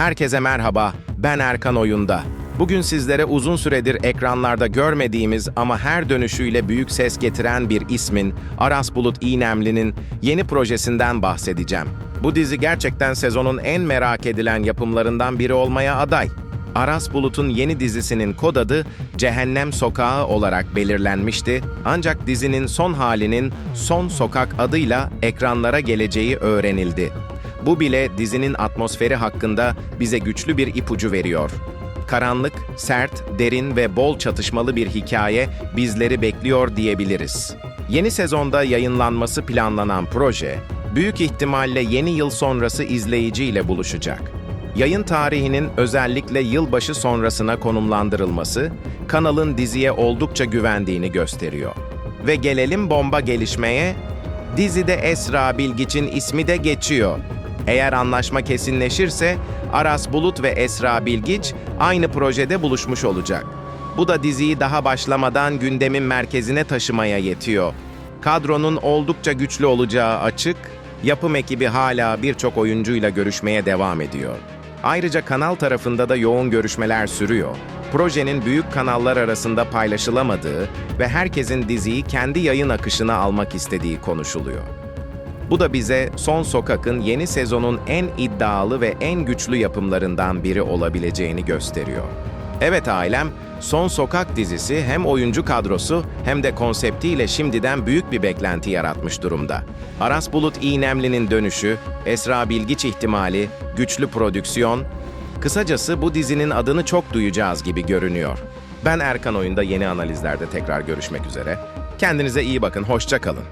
Herkese merhaba, ben Erkan Oyunda. Bugün sizlere uzun süredir ekranlarda görmediğimiz ama her dönüşüyle büyük ses getiren bir ismin, Aras Bulut İynemli'nin yeni projesinden bahsedeceğim. Bu dizi gerçekten sezonun en merak edilen yapımlarından biri olmaya aday. Aras Bulut'un yeni dizisinin kod adı Cehennem Sokağı olarak belirlenmişti ancak dizinin son halinin Son Sokak adıyla ekranlara geleceği öğrenildi. Bu bile dizinin atmosferi hakkında bize güçlü bir ipucu veriyor. Karanlık, sert, derin ve bol çatışmalı bir hikaye bizleri bekliyor diyebiliriz. Yeni sezonda yayınlanması planlanan proje, büyük ihtimalle yeni yıl sonrası izleyiciyle buluşacak. Yayın tarihinin özellikle yılbaşı sonrasına konumlandırılması, kanalın diziye oldukça güvendiğini gösteriyor. Ve gelelim bomba gelişmeye, dizide Esra Bilgiç'in ismi de geçiyor. Eğer anlaşma kesinleşirse Aras Bulut ve Esra Bilgiç aynı projede buluşmuş olacak. Bu da diziyi daha başlamadan gündemin merkezine taşımaya yetiyor. Kadronun oldukça güçlü olacağı açık, yapım ekibi hala birçok oyuncuyla görüşmeye devam ediyor. Ayrıca kanal tarafında da yoğun görüşmeler sürüyor. Projenin büyük kanallar arasında paylaşılamadığı ve herkesin diziyi kendi yayın akışına almak istediği konuşuluyor. Bu da bize Son Sokak'ın yeni sezonun en iddialı ve en güçlü yapımlarından biri olabileceğini gösteriyor. Evet ailem, Son Sokak dizisi hem oyuncu kadrosu hem de konseptiyle şimdiden büyük bir beklenti yaratmış durumda. Aras Bulut İynemli'nin dönüşü, Esra Bilgiç ihtimali, güçlü prodüksiyon, kısacası bu dizinin adını çok duyacağız gibi görünüyor. Ben Erkan Oyun'da yeni analizlerde tekrar görüşmek üzere. Kendinize iyi bakın, hoşça kalın.